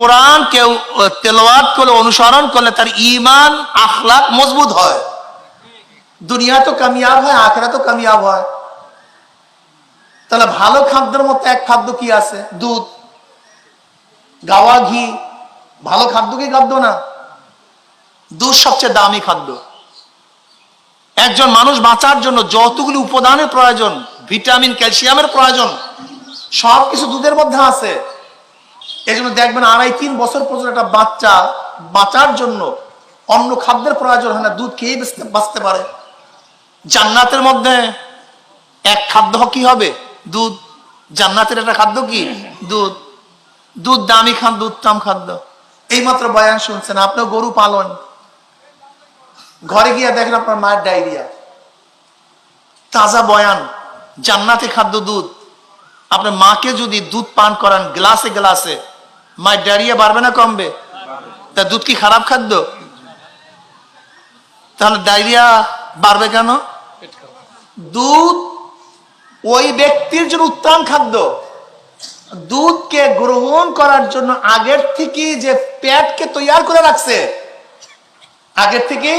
কোরআন কেউ তেলাওয়াত করলে, অনুসরণ করলে তার ইমান আখলাক মজবুত হয়। দুনিয়া তো কামিয়াব হয়, আখরা তো কামিয়াব হয়। তাহলে ভালো খাদ্যের মধ্যে এক খাদ্য কি আছে? দুধ। গাওয়া ঘি। ভালো খাদ্য কি খাদ্য না? দুধ সবচেয়ে দামি খাদ্য। একজন মানুষ বাঁচার জন্য যতগুলি উপাদানের প্রয়োজন, ভিটামিন, ক্যালসিয়ামের প্রয়োজন সব কিছু দুধের মধ্যে আছে। এই জন্য দেখবেন আড়াই, তিন বছর পর্যন্ত একটা বাচ্চা বাঁচার জন্য অন্য খাদ্যের প্রয়োজন হয় না, দুধ খেয়েই বাঁচতে বাঁচতে পারে। জান্নাতের মধ্যে এক খাদ্য কি হবে? দুধ। জান্নাতের একটা খাদ্য কি? দুধ। দুধ দামি খান দুধ উত্তম খাদ্য। এইমাত্র বয়ান শুনছেন, আপনিও গরু পালন। ঘরে গিয়ে দেখেন আপনার মায়ের ডায়রিয়া। তাজা বয়ান, জান্নাতে খাদ্য দুধ। আপনার মাকে যদি দুধ পান করান, গ্লাসে গ্লাসে মায়ের ডায়রিয়া বাড়বে না কমবে? তা দুধ কি খারাপ খাদ্য? তাহলে ডায়রিয়া বাড়বে কেন? দুধ ওই ব্যক্তির জন্য উত্তম খাদ্য। দুধকে গ্রহণ করার জন্য আগের থেকে যে পেটকে তৈয়ার করে রাখছে, আগের থেকে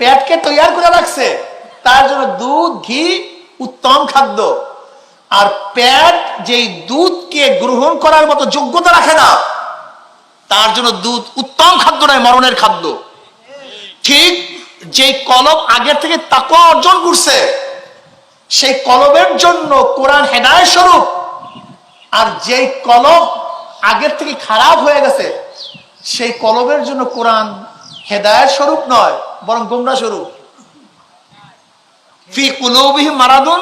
পেটকে তৈয়ার করে রাখছে, তার জন্য দুধ ঘি উত্তম খাদ্য। আর প্যাট যেই দুধকে গ্রহণ করার মতো যোগ্যতা রাখে না, তার জন্য দুধ উত্তম খাদ্য নয়, মরণের খাদ্য। ঠিক যেই কলম আগের থেকে তাকে অর্জন করছে, সেই কলমের জন্য কোরআন হেদায় স্বরূপ। আর যেই কলম আগের থেকে খারাপ হয়ে গেছে, সেই কলমের জন্য কোরআন হেদায়ের স্বরূপ নয়, বরং গোমরা স্বরূপ। ফি কুলুবিহি মারাদুন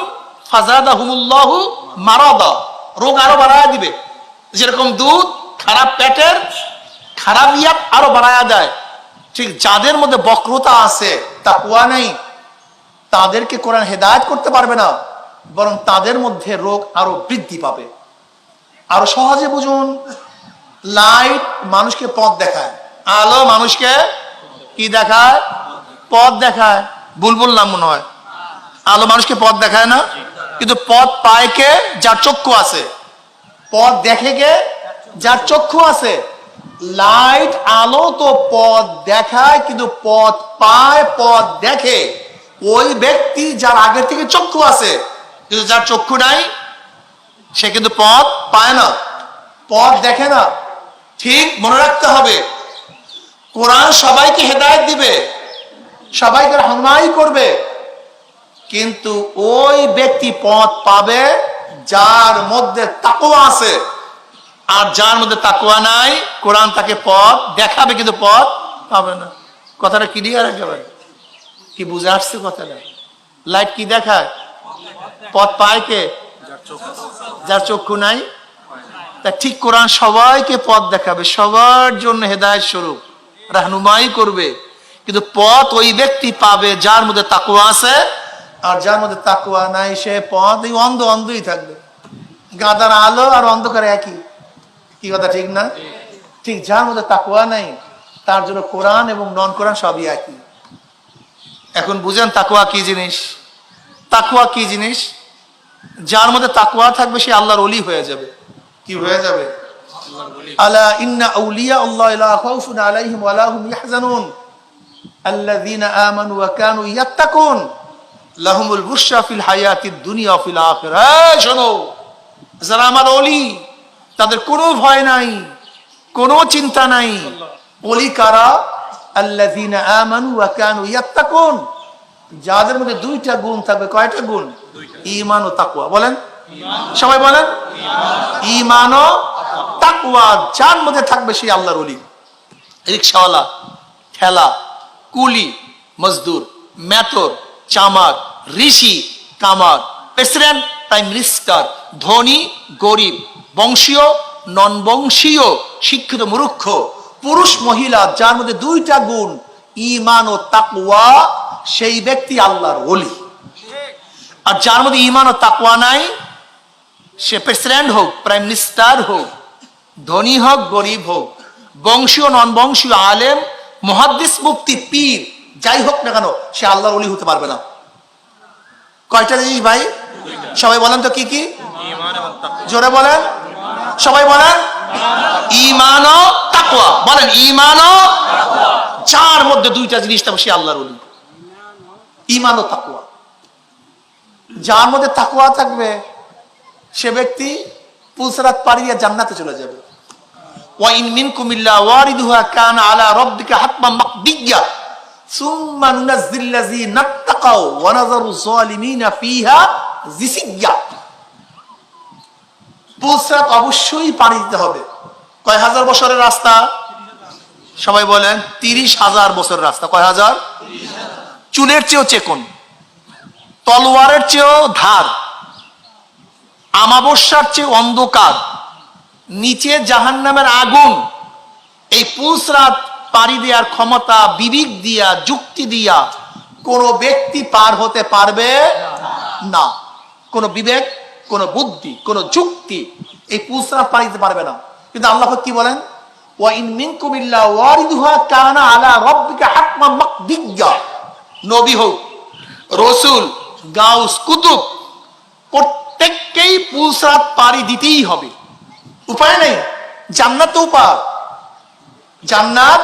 ফাজাদাহুমুল্লাহু মারাদা। রোগ আরও বাড়ায় দিবে। যেরকম দুধ, খারাপ পেটের, খারাপ ইয়াপ আরও বাড়ায়া দেয়। ঠিক যাদের মধ্যে বক্রতা আছে তা কুয়া নেই, তাদেরকে কোরআন হেদায়ত করতে পারবে না, বরং তাদের মধ্যে রোগ আরও বৃদ্ধি পাবে। আরও সহজে বুঝুন, লাইট মানুষকে পথ দেখায়। আলো মানুষকে কি দেখায়? পথ দেখায়। বুলবুল নাম মনে হয়। আলো মানুষকে পথ দেখায় না? কিন্তু পথ পায় কে? যার চক্ষু আছে। পথ দেখে কে? যার চক্ষু আছে। লাইট, আলো তো পথ দেখায়, কিন্তু পথ পায়, পথ দেখে। ওই ব্যক্তি যার আগে থেকে চক্ষু আছে, কিন্তু যার চক্ষু নাই, সে কিন্তু পথ পায় না। পথ দেখে না। ঠিক মনে রাখতে হবে, কোরআন সবাইকে হেদায়ত দিবে, সবাইকে হনমাই করবে। কিন্তু ওই ব্যক্তি পথ পাবে যার মধ্যে তাকুয়া আছে। আর যার মধ্যে তাকুয়া নাই, কোরআন তাকে পথ দেখাবে কিন্তু পথ পাবে না। কথাটা ক্লিয়ার একেবারে। কি বুঝে আসছে কথাটা? লাইট কি দেখায়? পথ পায় কে? যার চক্ষু নাই। তা ঠিক কোরআন সবাইকে পথ দেখাবে, সবার জন্য হেদায়ত স্বরূপ, রাহনুমাই করবে। কিন্তু পথ ওই ব্যক্তি পাবে যার মধ্যে তাকুয়া আছে আর যার মধ্যে তাকুয়া নাই, সে পথ এই অন্ধ অন্ধই থাকবে। গাদার আলো আর অন্ধকার একই। কি কথা, ঠিক না? ঠিক, যার মধ্যে তাকুয়া নাই, তার জন্য কোরআন এবং নন কোরআন সবই একই। এখন বুঝেন তাকুয়া কি জিনিস? তাকুয়া কি জিনিস? যার মধ্যে তাকুয়া থাকবে, সে আল্লাহর অলি হয়ে যাবে। কি হয়ে যাবে? আলা ইন্না আউলিয়া আল্লাহ লা খাউফুন আলাইহিম ওয়া হুম ইয়াহজানুন। আল্লাযীনা আমানু ওয়া কানু ইয়াত্তাকুন। লাহুমুল বুশরা ফিল হায়াতিদ দুনিয়া ফিল আখিরা। শোনো, যারা আমার অলি, তাদের কোনো ভয় নাই, কোনো চিন্তা নাই। অলি কারা? আল্লাযীনা আমানু ওয়া কানু ইয়াত্তাকুন। যাদের মধ্যে দুইটা গুণ থাকবে, কয়টা গুণ? ঈমান ও তাকওয়া। বলেন। সবাই বলেন। ঈমান ও তাকওয়া, যার মধ্যে থাকবে সেই আল্লাহর অলি। রিক্সাওয়ালা, ঠেলা, কুলি, মজদুর, মেতর চামার ঋষি কামার প্রেসিডেন্ট, প্রাইম মিনিস্টার, ধনী, গরিব, বংশীয় নন বংশীয় শিক্ষিত মূর্খ, পুরুষ, মহিলা, যার মধ্যে দুইটা গুণ ইমান ও তাকওয়া, সেই ব্যক্তি আল্লাহর ওলি। আর যার মধ্যে ইমান ও তাকওয়া নাই, সে প্রেসিডেন্ট হোক, প্রাইম মিনিস্টার হোক, ধনী হোক, গরিব হোক, বংশীয় নন বংশীয় আলেম, মহাদ্দিস মুক্তি পীর যাই হোক না কেন, সে আল্লাহর অলি হতে পারবে না। কয়টা জিনিস ভাই? সবাই বলেন তো কি কি? জোরে বলেন। সবাই বলেন। ইমান ও বলেন ইমান যার মধ্যে দুইটা জিনিস থাকবে সে আল্লাহর ওলি। ইমান ও তাকুয়া যার মধ্যে তাকুয়া থাকবে, সে ব্যক্তি পুলসরাত পাড়িয়ে জান্নাতে চলে যাবে। ওয়াইন মিনকুম ওয়ারিদুহা কানা আলা রাব্বিকা হাতমান মাকদিয়্যা। অবশ্যই দিতে হবে। কয় হাজার বছরের রাস্তা? সবাই বলেন, তিরিশ হাজার রাস্তা। কয় হাজার? চুলের চেয়েও চেকন, তলোয়ারের চেয়েও ধার, আমাবস্যার চেয়ে অন্ধকার, নিচে জাহান নামের আগুন, এই পুলসরাত পাড়ি দেওয়ার ক্ষমতা, বিবেক দিয়া, যুক্তি দিয়া কোন ব্যক্তি পার হতে পারবে না। কোন বিবেক, কোন বুদ্ধি, কোন যুক্তি এই পুলসরাত পাড়ি দিতে পারবে না। কিন্তু আল্লাহ কি বলেন? ওয়াইন ওয়ারিদুহা কানা আলা নবী হোক, রসুল, গাউস, কুতুব, প্রত্যেককেই পুলসরাত পাড়ি দিতেই হবে। উপায় নেই জান্নাত তো উপার জান্নাত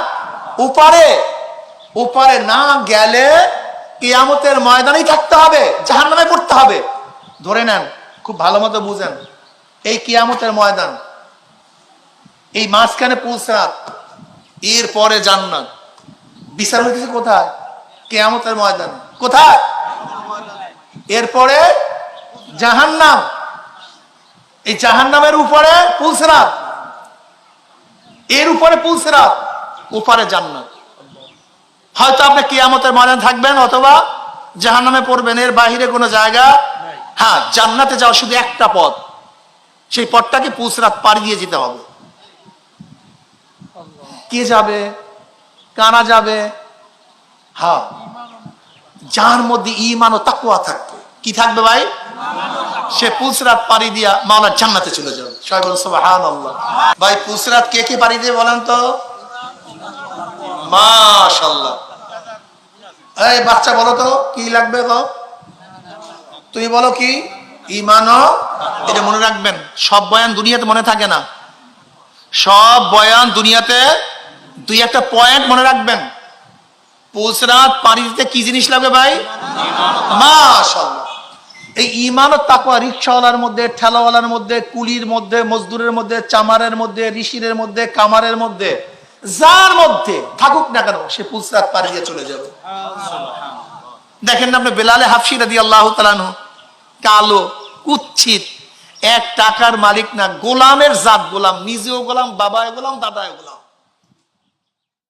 উপারে উপারে না গেলে কিয়ামতের ময়দানেই থাকতে হবে জাহান নামে পড়তে হবে। ধরে নেন, খুব ভালো মতো বুঝেন, এই কিয়ামতের ময়দান, এই মাঝখানে পুলসরাত এরপরে জান্নাত। বিচার হইতেছে কোথায়? কেয়ামতের ময়দান। কোথায়? এরপরে জাহান্নাম। এই জাহান্নামের উপরে পুলসরাত এর উপরে পুলসরাত উপরে জান্নাত। হয়তো আপনি কিয়ামতের ময়দান থাকবেন অথবা জাহান্নামে পড়বেন এর বাহিরে কোনো জায়গা হ্যাঁ জান্নাতে যাওয়া শুধু একটা পথ। সেই পথটাকে পুলসরাত পাড়ি দিয়ে যেতে হবে। কে যাবে? কারা যাবে? হ্যাঁ যার মধ্যে ইমান ও তাকুয়া থাকবে। কি থাকবে ভাই? সে পুসরাত পাড়ি দিয়া মাওলার জান্নাতে চলে যাবে। সবাই বলুন সুবহানাল্লাহ। ভাই পুলসরাত কে কে পাড়ি দিয়ে বলেন তো? মাশাআল্লাহ। এই বাচ্চা বলো তো কি লাগবে গো? তুমি বলো কি? ইমানও এটা মনে রাখবেন সব বয়ান দুনিয়াতে মনে থাকে না। সব বয়ান দুনিয়াতে দুই একটা পয়েন্ট মনে রাখবেন। পুলসরাত পানি দিতে কি জিনিস লাগবে ভাই? মাশাআল্লাহ। এই ইমান ও তাকওয়া রিক্সাওয়ালার মধ্যে ঠেলাওয়ালার মধ্যে কুলির মধ্যে মজদুরের মধ্যে চামারের মধ্যে ঋষিরের মধ্যে কামারের মধ্যে যার মধ্যে থাকুক না কেন সে পুলসরাত পার দিয়ে চলে যাবে। দেখেন না আপনি বেলালে হাফসি রাদি আল্লাহ তালানু কালো কুচ্ছিত এক টাকার মালিক না গোলামের জাত গোলাম নিজেও গোলাম বাবায় গোলাম দাদায় গোলাম।